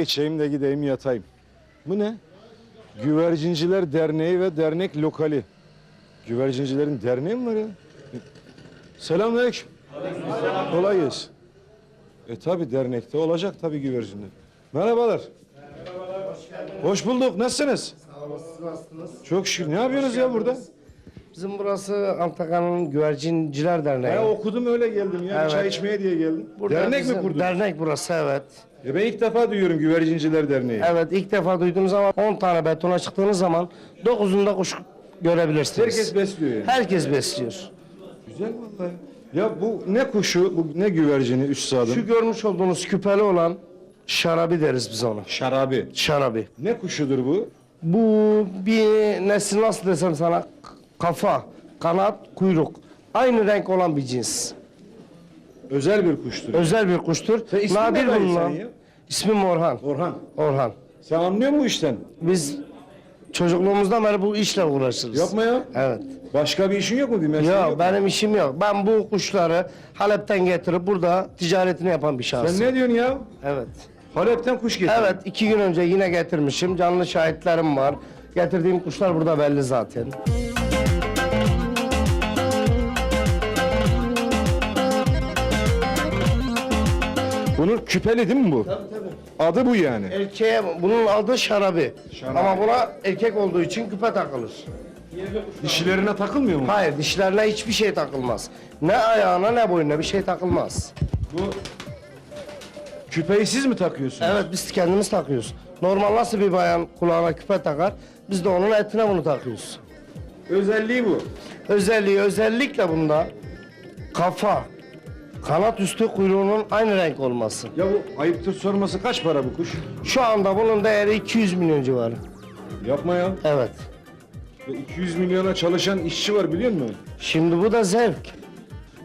içeyim de gideyim yatayım. Bu ne? Güvercinciler Derneği ve Dernek Lokali. Güvercincilerin derneği mi var ya? Selamünaleyküm. Kolay gelsin. E tabi dernekte olacak tabi güvercinler. Merhabalar. Hoş bulduk. Nasılsınız? Nasılsınız? Çok şükür. Ne yapıyorsunuz ya burada? Bizim burası Antakya'nın Güvercinciler Derneği. Ben okudum öyle geldim ya. Evet. Çay içmeye diye geldim. Burada Dernek mi bizim- kurdun? Dernek burası evet. E ben ilk defa duyuyorum Güvercinciler Derneği. Evet ilk defa duyduğunuz zaman 10 tane betona çıktığınız zaman 9'unda kuş görebilirsiniz. Herkes besliyor yani. Herkes besliyor. Güzel vallahi. Ya bu ne kuşu, bu ne güvercini üstadım? Şu görmüş olduğunuz küpeli olan şarabi deriz biz ona. şarabi. Şarabi. Ne kuşudur bu? Bu bir nesil nasıl desem sana kafa, kanat, kuyruk. Aynı renk olan bir cins. Özel bir kuştur. Özel bir kuştur. Sen ismin ne Nadir dayı bulunan. senin ya? İsmim Orhan. Orhan. Orhan. Sen anlıyor musun işten? Biz çocukluğumuzdan beri bu işle uğraşırız. Yapma ya. Evet. Başka bir işin yok mu? Bir mesleğin Ya yok mu? benim işim yok. Ben bu kuşları Halep'ten getirip burada ticaretini yapan bir şahsım. Sen ne diyorsun ya? Evet. Halep'ten kuş getirdin. Evet, iki gün önce yine getirmişim. Canlı şahitlerim var. Getirdiğim kuşlar burada belli zaten. Bunun küpeli değil mi bu? Tabii tabii. Adı bu yani. Erkeğe, bunun adı şarabi. Şarabi. Ama buna erkek olduğu için küpe takılır. Dişilerine takılmıyor mu? Hayır, dişlerine hiçbir şey takılmaz. Ne ayağına ne boynuna bir şey takılmaz. Bu küpeyi siz mi takıyorsunuz? Evet, biz kendimiz takıyoruz. Normal nasıl bir bayan kulağına küpe takar, biz de onun etine bunu takıyoruz. Özelliği bu. Özelliği özellikle bunda kafa, kanat üstü kuyruğunun aynı renk olması. Ya bu ayıptır sorması kaç para bu kuş? Şu anda bunun değeri 200 milyon civarı. Yapma ya. Evet. Ya 200 milyona çalışan işçi var biliyor musun? Şimdi bu da zevk.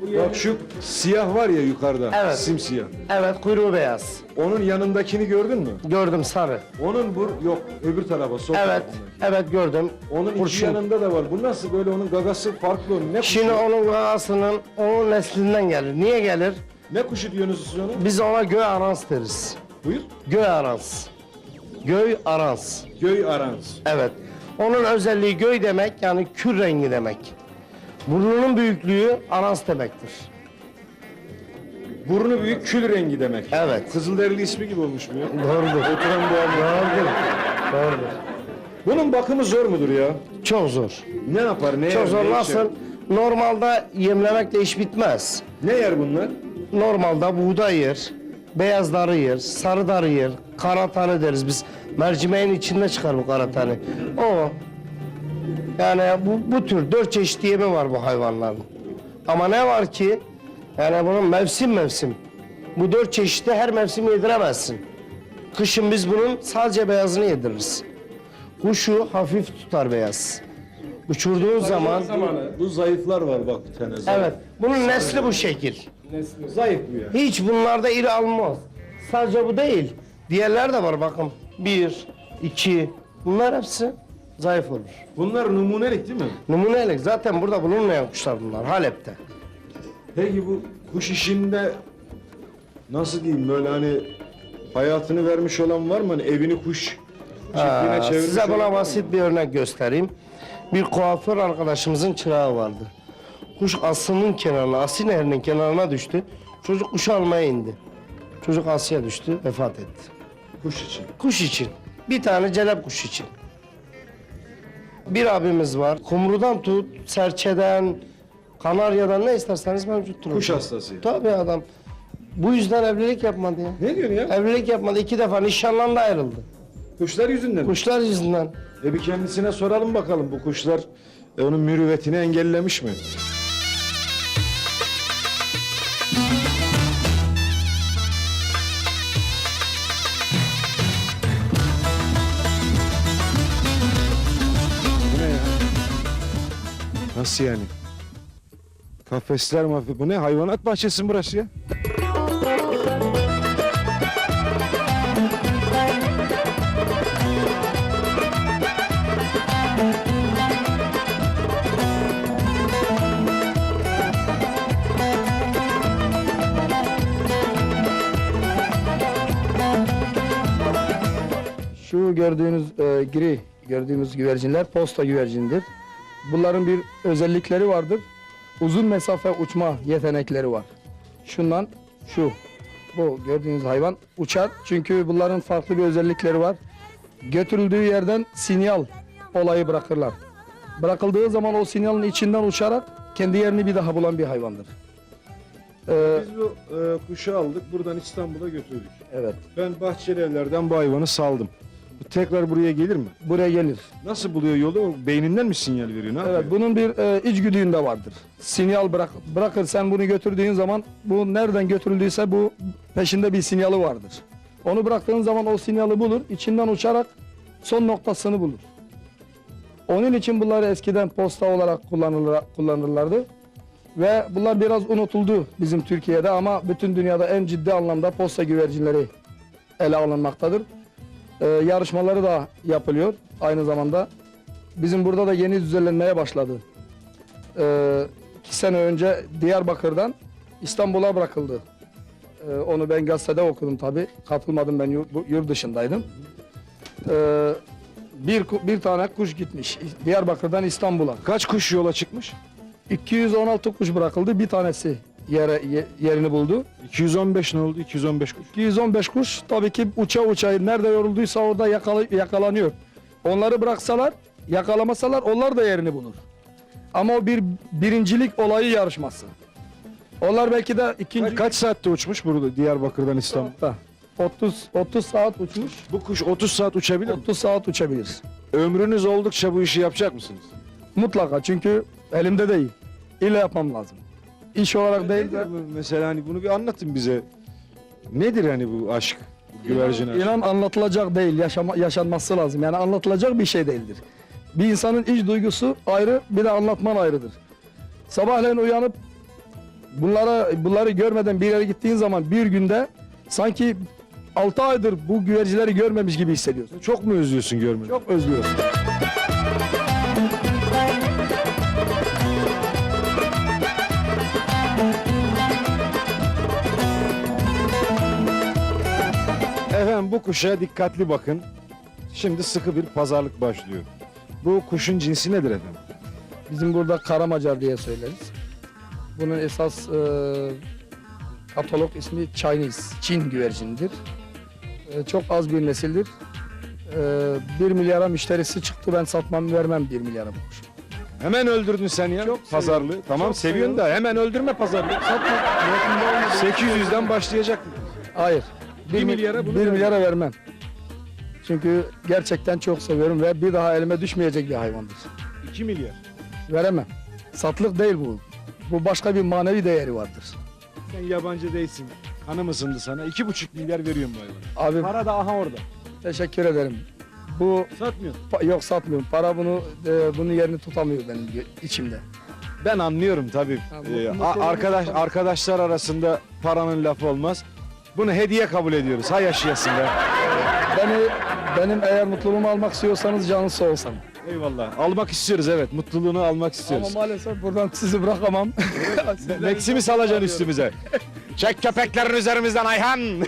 Bak şu siyah var ya yukarıda. Evet. Simsiyah. Evet, kuyruğu beyaz. Onun yanındakini gördün mü? Gördüm sarı. Onun bu yok öbür tarafa sol Evet, tarafına. evet gördüm. Onun iki Kurşun. yanında da var. Bu nasıl böyle onun gagası farklı. Ne kuşu? Şimdi onun gagasının onun neslinden gelir. Niye gelir? Ne kuşu diyorsunuz siz ona? Biz ona göğe arans deriz. Buyur. Göğe arans. Göğ arans. Göy arans. Evet. Onun özelliği göğ demek yani kür rengi demek. Burnunun büyüklüğü arans demektir. Burnu büyük kül rengi demek. Evet. Kızılderili ismi gibi olmuş bu ya. Doğrudur. Oturan bu. Doğrudur. Doğrudur. Bunun bakımı zor mudur ya? Çok zor. Ne yapar? Ne Çok yer? zor. ne Nasıl? içer? Normalde yemlemekle iş bitmez. Ne yer bunlar? Normalde buğday yer, beyaz darı yer, sarı darı yer, kara tane deriz biz. Mercimeğin içinde çıkar bu kara tane. O. Yani bu, bu tür dört çeşit yemi var bu hayvanların. Ama ne var ki, yani bunun mevsim mevsim. Bu dört çeşidi her mevsim yediremezsin. Kışın biz bunun sadece beyazını yediririz. Kuşu hafif tutar beyaz. Uçurduğun zaman... Bu zayıflar var bak bir tane zayıf. Evet, bunun nesli bu şekil. Zayıf bu ya. Hiç bunlarda iri almaz. Sadece bu değil. Diğerler de var bakın. Bir, iki. Bunlar hepsi zayıf olur. Bunlar numunelik değil mi? Numunelik. Zaten burada bulunmayan kuşlar bunlar. Halep'te. Peki bu kuş işinde nasıl diyeyim böyle hani hayatını vermiş olan var mı? Hani evini kuş çiftliğine Aa, çevirmiş size olan var buna mı? basit bir örnek göstereyim. Bir kuaför arkadaşımızın çırağı vardı. Kuş asının kenarına, Asi Nehri'nin kenarına düştü. Çocuk kuşu almaya indi. Çocuk Asya düştü, vefat etti. Kuş için. Kuş için. Bir tane celep kuş için. Bir abimiz var. Kumrudan tut, serçeden, kanaryadan ne isterseniz mevcuttur. Kuş orada. hastası. Tabii adam. Bu yüzden evlilik yapmadı ya. Ne diyorsun ya? Evlilik yapmadı. iki defa nişanlandı ayrıldı. Kuşlar yüzünden. mi? Kuşlar yüzünden. E bir kendisine soralım bakalım bu kuşlar e, onun mürüvvetini engellemiş mi? Nasıl yani? Kafesler mafya. Bu ne? Hayvanat bahçesi mi burası ya? Şu gördüğünüz e, gri gördüğümüz güvercinler posta güvercinidir. Bunların bir özellikleri vardır. Uzun mesafe uçma yetenekleri var. Şundan şu bu gördüğünüz hayvan uçar çünkü bunların farklı bir özellikleri var. Götürüldüğü yerden sinyal olayı bırakırlar. Bırakıldığı zaman o sinyalin içinden uçarak kendi yerini bir daha bulan bir hayvandır. Ee, Biz bu e, kuşu aldık buradan İstanbul'a götürdük. evet. Ben Bahçeli Evler'den bu hayvanı saldım. Tekrar buraya gelir mi? Buraya gelir. Nasıl buluyor yolu? Beyninden mi sinyal veriyor? Ne Evet, yapıyor? bunun bir e, içgüdüğünde vardır. Sinyal bırak, bırakır sen bunu götürdüğün zaman bu nereden götürüldüyse bu peşinde bir sinyali vardır. Onu bıraktığın zaman o sinyali bulur, içinden uçarak son noktasını bulur. Onun için bunları eskiden posta olarak kullanılır, kullanırlardı. Ve bunlar biraz unutuldu bizim Türkiye'de ama bütün dünyada en ciddi anlamda posta güvercinleri ele alınmaktadır. Ee, yarışmaları da yapılıyor aynı zamanda. Bizim burada da yeni düzenlenmeye başladı. Ee, iki sene önce Diyarbakır'dan İstanbul'a bırakıldı. Ee, onu ben gazetede okudum tabi. Katılmadım ben yurt, yurt dışındaydım. Ee, bir, bir tane kuş gitmiş Diyarbakır'dan İstanbul'a. Kaç kuş yola çıkmış? 216 kuş bırakıldı. Bir tanesi yere, ye- yerini buldu. 215 ne oldu? 215 kuş. 215 kuş tabii ki uça uça nerede yorulduysa orada yakala- yakalanıyor. Onları bıraksalar, yakalamasalar onlar da yerini bulur. Ama o bir birincilik olayı yarışması. Onlar belki de ikinci... Ka- Kaç saatte uçmuş burada Diyarbakır'dan İstanbul? saatte. 30 30 saat uçmuş. Bu kuş 30 saat uçabilir mi? 30 saat uçabilir. Ömrünüz oldukça bu işi yapacak mısınız? Mutlaka çünkü elimde değil. İlle yapmam lazım. İş olarak değil de? Mesela hani bunu bir anlatın bize. Nedir hani bu aşk? Bu güvercin aşkı? İnan anlatılacak değil, yaşama, yaşanması lazım. Yani anlatılacak bir şey değildir. Bir insanın iç duygusu ayrı, bir de anlatman ayrıdır. Sabahleyin uyanıp bunlara bunları görmeden bir yere gittiğin zaman bir günde sanki 6 aydır bu güvercileri görmemiş gibi hissediyorsun. Çok mu özlüyorsun görmeyi? Çok özlüyorsun. Bu kuşa dikkatli bakın. Şimdi sıkı bir pazarlık başlıyor. Bu kuşun cinsi nedir efendim? Bizim burada karamacar diye söyleriz. Bunun esas e, katalog ismi Chinese, Çin güvercinidir. E, çok az bir nesildir. E, 1 milyara müşterisi çıktı ben satmam vermem 1 milyara bu kuşu. Hemen öldürdün sen ya Çok pazarlığı. seviyorum. Tamam Çok seviyorsun da hemen öldürme pazarlığı. Satma. niyetimde olmadı. 800'den başlayacak. Hayır. Bir 1 milyara bunu 1 vermem. milyara vermem. Çünkü gerçekten çok seviyorum ve bir daha elime düşmeyecek bir hayvandır. 2 milyar. Veremem. Satlık değil bu. Bu başka bir manevi değeri vardır. Sen yabancı değilsin. Hanım ısındı sana. 2,5 milyar veriyorum bu hayvana. Abi Para da aha orada. teşekkür ederim. Bu Satmıyor. Pa- Yok satmıyorum. Para bunu e, bunun yerini tutamıyor benim gö- içimde. Ben anlıyorum tabii. Ha, bu- Ee, bu a- sorunu arkadaş arkadaşlar arasında paranın lafı olmaz. Bunu hediye kabul ediyoruz. Ha yaşayasın be. Beni benim eğer mutluluğumu almak istiyorsanız canınız sağ olsun. Eyvallah. Almak istiyoruz evet. Mutluluğunu almak istiyoruz. Ama maalesef buradan sizi bırakamam. Meksimi salacaksın üstümüze. Çek köpeklerin üzerimizden Ayhan.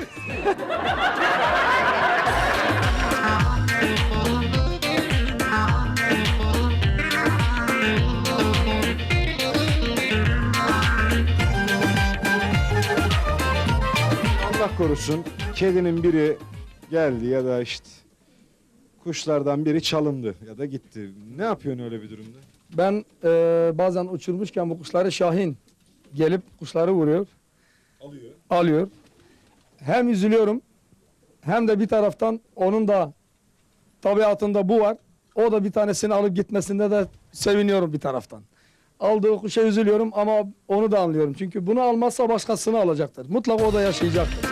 korusun kedinin biri geldi ya da işte kuşlardan biri çalındı ya da gitti. Ne yapıyorsun öyle bir durumda? Ben e, bazen uçurmuşken bu kuşları Şahin gelip kuşları vuruyor, Alıyor. alıyor. Hem üzülüyorum hem de bir taraftan onun da tabiatında bu var. O da bir tanesini alıp gitmesinde de seviniyorum bir taraftan. Aldığı kuşa üzülüyorum ama onu da anlıyorum. Çünkü bunu almazsa başkasını alacaktır. Mutlaka o da yaşayacaktır.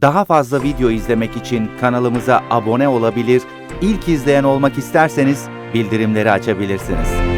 Daha fazla video izlemek için kanalımıza abone olabilir, ilk izleyen olmak isterseniz bildirimleri açabilirsiniz.